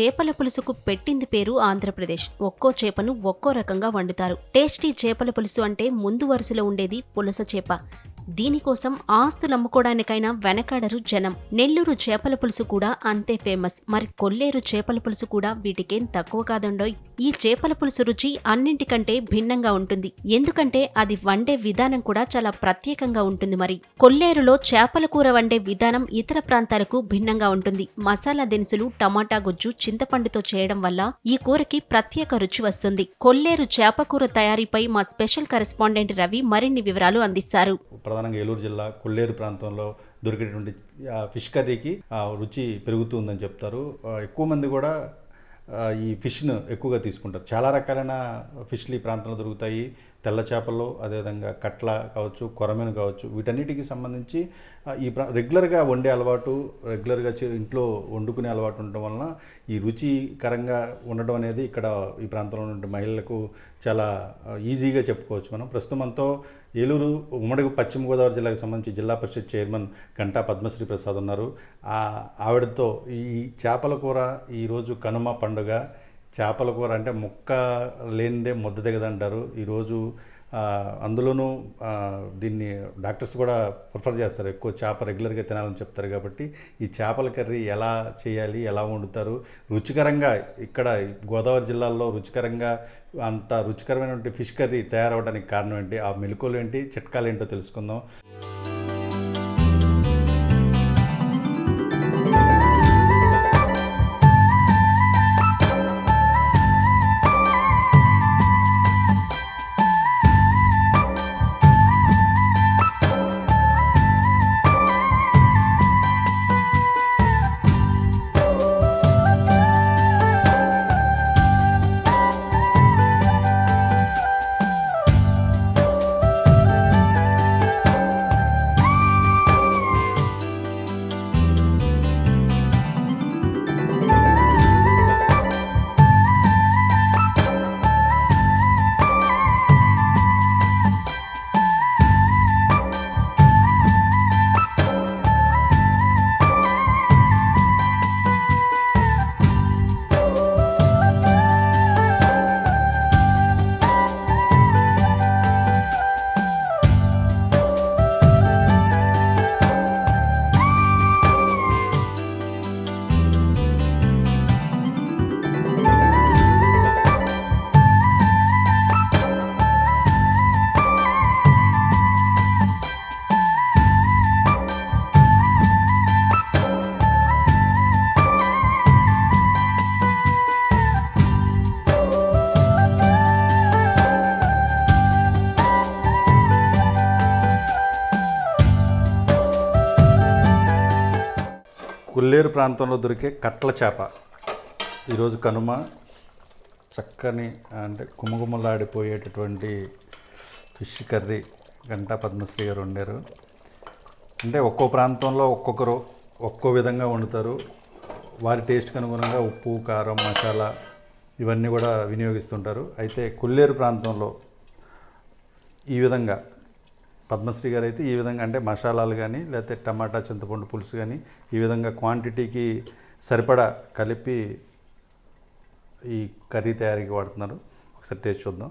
చేపల పులుసుకు పెట్టింది పేరు ఆంధ్రప్రదేశ్. ఒక్కో చేపను ఒక్కో రకంగా వండుతారు. టేస్టీ చేపల పులుసు అంటే ముందు వరుసలో ఉండేది పులస చేప. దీనికోసం ఆస్తులు అమ్ముకోవడానికైనా వెనకాడరు జనం. నెల్లూరు చేపల పులుసు కూడా అంతే ఫేమస్. మరి కొల్లేరు చేపల పులుసు కూడా వీటికేం తక్కువ కాదండోయ్. ఈ చేపల పులుసు రుచి అన్నింటికంటే భిన్నంగా ఉంటుంది. ఎందుకంటే అది వండే విధానం కూడా చాలా ప్రత్యేకంగా ఉంటుంది మరి. కొల్లేరులో చేపల కూర వండే విధానం ఇతర ప్రాంతాలకు భిన్నంగా ఉంటుంది. మసాలా దినుసులు టమాటా గుజ్జు చింతపండుతో చేయడం వల్ల ఈ కూరకి ప్రత్యేక రుచి వస్తుంది. కొల్లేరు చేప కూర తయారీపై మా స్పెషల్ కరెస్పాండెంట్ రవి మరిన్ని వివరాలు అందిస్తారు. ప్రధానంగా ఏలూరు జిల్లా కొల్లేరు ప్రాంతంలో దొరికేటువంటి ఆ, ఫిష్ కర్రీకి ఆ, రుచి పెరుగుతుందని చెప్తారు. ఎక్కువ మంది కూడా ఈ ఫిష్ను ఎక్కువగా తీసుకుంటారు. చాలా రకాలైన ఫిష్లు ఈ ప్రాంతంలో దొరుకుతాయి. తెల్ల చేపలు అదేవిధంగా కట్ల కావచ్చు కొరమెను కావచ్చు వీటన్నిటికి సంబంధించి ఈ ప్రా రెగ్యులర్గా వండే అలవాటు రెగ్యులర్గా చే- ఇంట్లో వండుకునే అలవాటు ఉండటం వలన ఈ రుచికరంగా ఉండడం అనేది ఇక్కడ ఈ ప్రాంతంలో ఉన్న మహిళలకు చాలా ఈజీగా చెప్పుకోవచ్చు మనం. ప్రస్తుతం మనతో ఏలూరు ఉమ్మడి పశ్చిమ గోదావరి జిల్లాకు సంబంధించి జిల్లా పరిషత్ చైర్మన్ గంటా పద్మశ్రీ ప్రసాద్ ఉన్నారు. ఆవిడతో ఈ చేపల కూర ఈరోజు కనుమ పండుగ చేపల కూర అంటే ముక్క లేనిదే ముద్ద దిగదంటారు. ఈరోజు అందులోనూ దీన్ని డాక్టర్స్ కూడా ప్రిఫర్ చేస్తారు. ఎక్కువ చేప రెగ్యులర్గా తినాలని చెప్తారు కాబట్టి ఈ చేపల కర్రీ ఎలా చేయాలి ఎలా వండుతారు? రుచికరంగా ఇక్కడ గోదావరి జిల్లాలో రుచికరంగా అంత రుచికరమైనటువంటి ఫిష్ కర్రీ తయారవడానికి కారణం ఏంటి? ఆ మెలకువలు ఏంటి? చిట్కాలు ఏంటో తెలుసుకుందాం. కొల్లేరు ప్రాంతంలో దొరికే కట్ల చేప. ఈరోజు కనుమ చక్కని అంటే కుమగుమలాడిపోయేటటువంటి ఫిష్ కర్రీ గంటా పద్మశ్రీ గారు వండారు. అంటే ఒక్కో ప్రాంతంలో ఒక్కొక్కరు ఒక్కో విధంగా వండుతారు. వారి టేస్ట్కి అనుగుణంగా ఉప్పు కారం మసాలా ఇవన్నీ కూడా వినియోగిస్తుంటారు. అయితే కొల్లేరు ప్రాంతంలో ఈ విధంగా పద్మశ్రీ గారు అయితే ఈ విధంగా అంటే మసాలాలు కానీ లేకపోతే టమాటా చింతపండు పులుసు కానీ ఈ విధంగా క్వాంటిటీకి సరిపడా కలిపి ఈ కర్రీ తయారీకి వాడుతున్నారు. ఒకసారి టేస్ట్ చూద్దాం.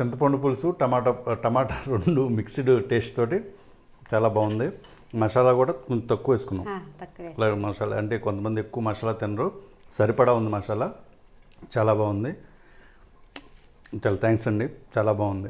చింతపండు పులుసు టమాటా టమాటా రెండు మిక్స్డ్ టేస్ట్ తోటి చాలా బాగుంది. మసాలా కూడా కొంచెం తక్కువ వేసుకున్నాం. మసాలా అంటే కొంతమంది ఎక్కువ మసాలా తినరు. సరిపడా ఉంది మసాలా. చాలా బాగుంది. చాలా థ్యాంక్స్ అండి. చాలా బాగుంది.